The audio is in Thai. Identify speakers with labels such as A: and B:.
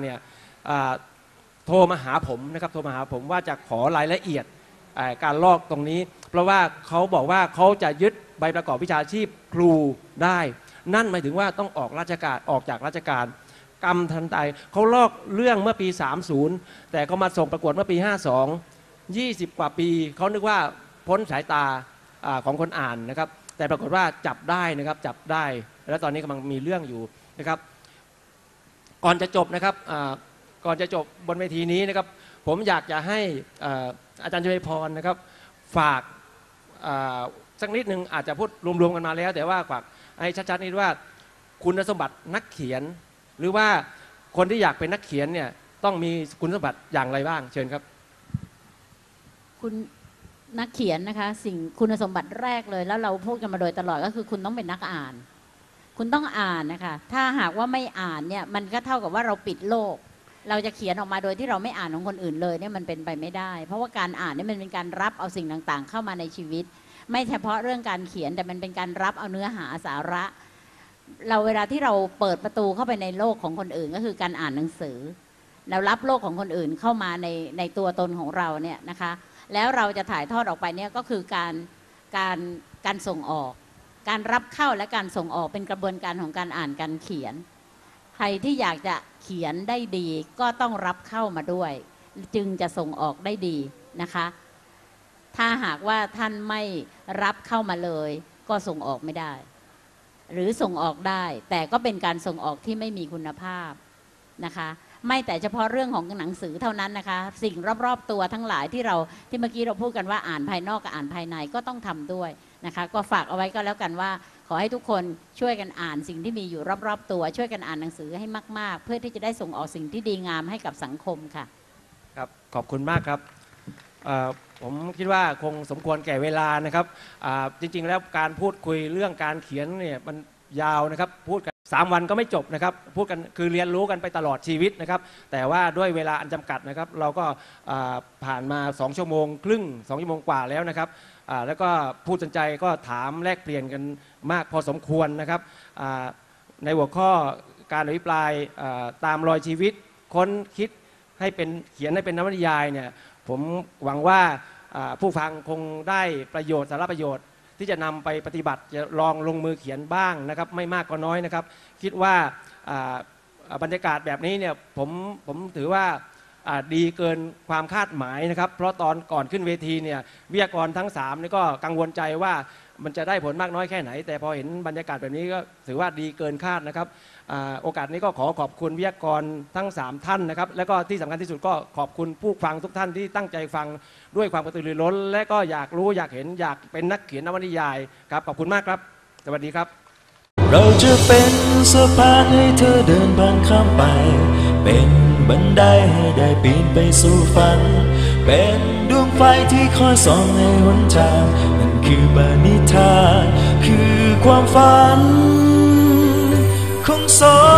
A: เนี่ยโทรมาหาผมนะครับโทรมาหาผมว่าจะขอรายละเอียดการลอกตรงนี้ เพราะว่าเขาบอกว่าเขาจะยึดใบประกอบวิชาชีพครูได้ นั่นหมายถึงว่าต้องออกราชการออกจากราชการกรรมทันใดเขาลอกเรื่องเมื่อปี 30 แต่เขามาส่งประกวดเมื่อปี 52 20 กว่าปีเขานึกว่าพ้นสายตาอของคนอ่านนะครับ แต่ปรากฏว่าจับได้นะครับจับได้ แล้วตอนนี้กำลังมีเรื่องอยู่นะครับ ก่อนจะจบนะครับก่อนจะจบบนเวทีนี้นะครับ ผมอยากจะให้อาจารย์ชัยพรนะครับ ฝากสักนิดหนึ่งอาจจะพูดรวมๆกันมาแล้ว แต่ว่าฝากให้ชัดๆนิดว่าคุณสมบัตินักเขียน หรือว่าคนที่อยากเป็นนักเขียนเนี่ยต้องมีคุณสมบัติอย่างไรบ้าง เชิญครับ
B: คุณนักเขียนนะคะ สิ่งคุณสมบัติแรกเลย แล้วเราพูดกันมาโดยตลอดก็คือคุณต้องเป็นนักอ่าน คุณต้องอ่านนะคะ ถ้าหากว่าไม่อ่านเนี่ยมันก็เท่ากับว่าเราปิดโลก เราจะเขียนออกมาโดยที่เราไม่อ่านของคนอื่นเลยเนี่ยมันเป็นไปไม่ได้ เพราะว่าการอ่านเนี่ยมันเป็นการรับเอาสิ่งต่างๆ เข้ามาในชีวิต ไม่เฉพาะเรื่องการเขียนแต่มันเป็นการรับเอาเนื้อหาสาระ เราเวลาที่เราเปิดประตูเข้าไปในโลกของคนอื่นก็คือการอ่านหนังสือเรารับโลกของคนอื่นเข้ามาในในตัวตนของเราเนี่ยนะคะ แล้วเราจะถ่ายทอดออกไปเนี่ยก็คือการการการส่งออก การรับเข้าและการส่งออกเป็นกระบวนการของการอ่านการเขียน ใครที่อยากจะเขียนได้ดีก็ต้องรับเข้ามาด้วย จึงจะส่งออกได้ดีนะคะ ถ้าหากว่าท่านไม่รับเข้ามาเลย ก็ส่งออกไม่ได้ หรือส่งออกได้ แต่ก็เป็นการส่งออกที่ไม่มีคุณภาพนะคะไม่แต่เฉพาะเรื่องของหนังสือเท่านั้นนะคะ สิ่งรอบๆตัวทั้งหลายที่เราที่เมื่อกี้เราพูดกันว่าอ่านภายนอกกับอ่านภายในก็ต้องทำด้วย นะคะก็ฝากเอาไว้ก็แล้วกันว่า ขอให้ทุกคนช่วยกันอ่านสิ่งที่มีอยู่รอบๆ ตัว ช่วยกันอ่านหนังสือให้มาก ๆ เพื่อที่จะได้ส่งออกสิ่งที่ดีงามให้กับสังคมค่ะ
A: ครับขอบคุณมากครับผมคิดว่าคงสมควรแก่เวลานะครับจริงๆแล้วการพูดคุยเรื่องการเขียนเนี่ยมันยาวนะครับพูด สามวันก็ไม่จบนะครับพูดกันคือเรียนรู้กันไปตลอดชีวิตนะครับ แต่ว่าด้วยเวลาอันจำกัดนะครับ เราก็ผ่านมา 2 ชั่วโมง ครึ่ง 2 ชั่วโมงกว่าแล้วนะครับแล้วก็ผู้สนใจก็ถามแลกเปลี่ยนกันมากพอสมควรนะครับในหัวข้อการอภิปรายตามรอยชีวิต ค้นคิดให้เป็นเขียนให้เป็นนวนิยายเนี่ยผมหวังว่าผู้ฟังคงได้ประโยชน์สาระประโยชน์ ที่จะนำไปปฏิบัติจะลองลงมือเขียนบ้างนะครับไม่มากก็น้อยนะครับ คิดว่าบรรยากาศแบบนี้เนี่ยผมผมถือว่าอ่าดีเกินความคาดหมายนะครับ เพราะตอนก่อนขึ้นเวทีเนี่ยวิทยากรทั้ง3นี่ก็กังวลใจว่า มันจะได้ผลมากน้อยแค่ไหน แต่พอเห็นบรรยากาศแบบนี้ก็ถือว่าดีเกินคาดนะครับอโอกาสนี้ก็ขอขอบคุณวิทยากรทั้ง 3 ท่านนะครับแล้วก็ที่สำคัญที่สุดก็ขอบคุณผู้ฟังทุกท่านที่ตั้งใจฟังด้วยความกระตือรือร้น และก็อยากรู้อยากเห็นอยากเป็นนักเขียนนวนิยายครับขอบคุณมากครับ สวัสดีครับ
C: เราจะเป็นสะพานให้เธอเดินผ่านข้ามไป เป็นบันไดให้ได้ปีนไปสู่ฝัน เป็นดวงไฟที่คอยส่องในหนทาง คือบานิทานคือความฝันของสอง